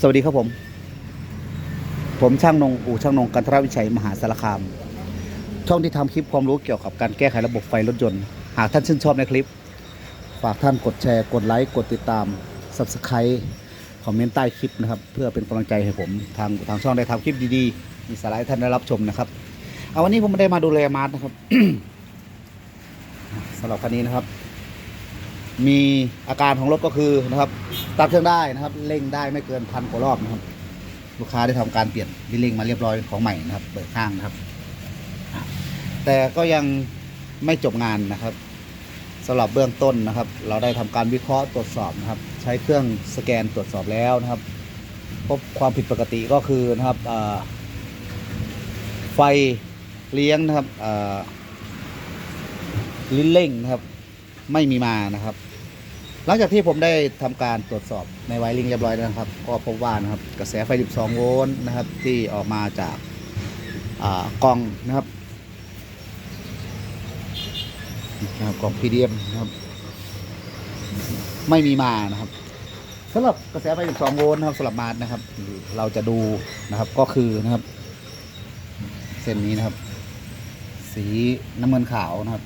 สวัสดีครับผม ผมช่างนงอู่ช่างนงกันทรวิชัยมหาสารคาม ช่องที่ทำคลิปความรู้เกี่ยวกับการแก้ไขระบบไฟรถยนต์ หากท่านชื่นชอบในคลิป ฝากท่านกดแชร์ กดไลค์ กดติดตาม Subscribe คอมเมนต์ใต้คลิปนะครับ เพื่อเป็นกำลังใจให้ผมทางทางช่องได้ทำคลิปดีๆ มีสาระให้ท่านได้รับชมนะครับ เอาวันนี้ผมไม่ได้มาดูแลมาร์ทนะครับสำหรับคันนี้นะครับ มีอาการของรถก็คือนะครับตัดเครื่องได้นะครับเร่งได้ไม่เกินพันกว่ารอบนะครับ ลูกค้าได้ทำการเปลี่ยนดิเร่งมาเรียบร้อยของใหม่นะครับ เปิดข้างนะครับ แต่ก็ยังไม่จบงานนะครับสำหรับเบื้องต้นนะครับ เราได้ทำการวิเคราะห์ตรวจสอบนะครับ ใช้เครื่องสแกนตรวจสอบแล้วนะครับ พบความผิดปกติก็คือนะครับไฟเลี้ยงนะครับลิ้นเร่งนะครับ ไม่มีมานะครับ หลังจากที่ผมได้ทำการตรวจสอบในไวริงเรียบร้อยแล้วนะครับ ก็พบว่านะครับกระแสไฟ 12 โวลต์นะครับ ที่ออกมาจากกล่องนะครับนะครับกล่อง PDM นะครับ ไม่มีมานะครับสำหรับกระแสไฟ 12 โวลต์นะครับสำหรับมาร์นะครับ เราจะดูนะครับก็คือนะครับ เส้นนี้นะครับ สีน้ำเงินขาวนะครับ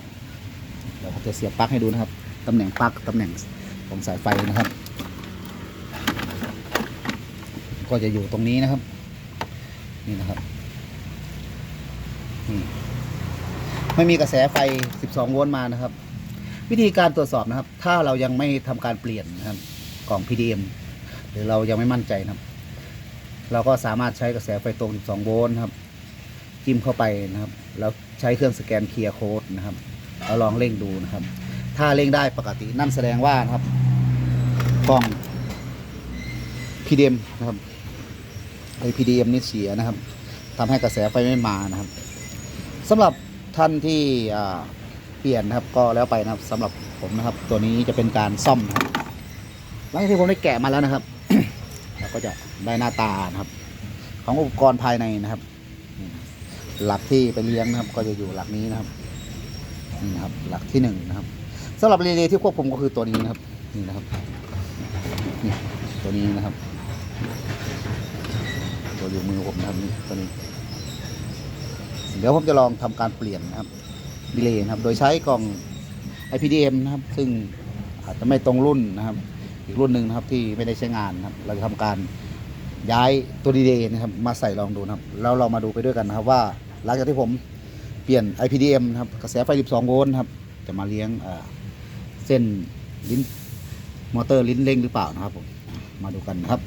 เดี๋ยวผมจะเสียบปลั๊กให้ดูนะครับตำแหน่งปลั๊กตำแหน่ง ของสายไฟนะครับ ก็จะอยู่ตรงนี้นะครับ นี่นะครับนี่ไม่มีกระแสไฟ 12 โวลต์มานะครับ วิธีการตรวจสอบนะครับ ถ้าเรายังไม่ทำการเปลี่ยนนะครับกล่อง PDM หรือเรายังไม่มั่นใจนะครับ เราก็สามารถใช้กระแสไฟตรง 12 โวลต์นะครับ จิ้มเข้าไปนะครับ แล้วใช้เครื่องสแกนเคลียร์โค้ดนะครับเราลองเร่งดูนะครับ ถ้าเร่งได้ปกติ นั่นแสดงว่านะครับ กล่อง PDM นะครับไอ PDM นี่เสียนะครับทำให้กระแสไฟไม่มานะครับสำหรับท่านที่เปลี่ยนนะครับก็แล้วไปนะครับสำหรับผมนะครับ ตัวนี้จะเป็นการซ่อมนะครับหลังจากที่ผมได้แกะมาแล้วนะครับเราก็จะได้หน้าตานะครับ ของอุปกรณ์ภายในนะครับ หลักที่ไปเลี้ยงนะครับ ก็จะอยู่หลักนี้นะครับนี่นะครับ หลักที่หนึ่งนะครับ สำหรับรีเลย์ที่ควบคุมก็คือตัวนี้นะครับนี่นะครับนี่ตัวนี้นะครับ ตัวอยู่มือผมนะครับนี่ตัวนี้เดี๋ยวผมจะลองทำการเปลี่ยนนะครับรีเลย์นะครับ โดยใช้กล่อง IPDM นะครับ ซึ่งอาจจะไม่ตรงรุ่นนะครับ อีกรุ่นหนึ่งนะครับที่ไม่ได้ใช้งานนะครับ เราจะทำการย้ายตัวรีเลย์นะครับ มาใส่ลองดูนะครับ แล้วเรามาดูไปด้วยกันนะครับ ว่าหลังจากที่ผมเปลี่ยน IPDM นะครับ กระแสไฟ 12 โวลต์นะครับ จะมาเลี้ยงอ่อเส้นลิ้นมอเตอร์ลิ้นเร่งหรือเปล่านะครับผมมาดูกันนะครับ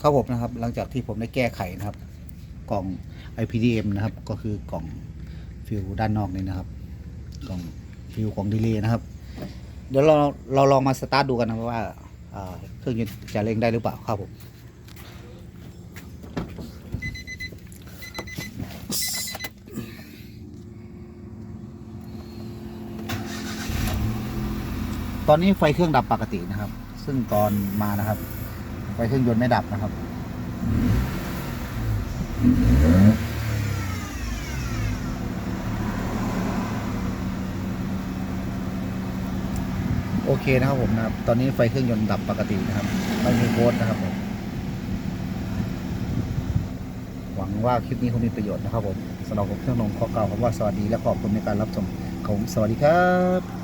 ครับผมนะครับ หลังจากที่ผมได้แก้ไขนะครับ กล่อง IPDM นะครับ ก็คือกล่องฟิวด้านนอกนี่นะครับ กล่องฟิวของดีเลย์นะครับ เดี๋ยวเราเราลองมาสตาร์ทดูกันนะว่าอ่าเครื่องยนต์จะเร่งได้หรือเปล่าครับผม ตอนนี้ไฟเครื่องดับปกตินะครับ ซึ่งตอนมานะครับ ไฟเครื่องยนต์ไม่ดับนะครับ โอเคนะครับผมนะครับ ตอนนี้ไฟเครื่องยนต์ดับปกตินะครับไม่มีโค้ดนะครับผมหวังว่าคลิปนี้คงมีประโยชน์นะครับผมสำหรับผมเครื่องนงข้อเก่าวคำว่าสวัสดีและขอบคุณในการรับชมของผมสวัสดีครับ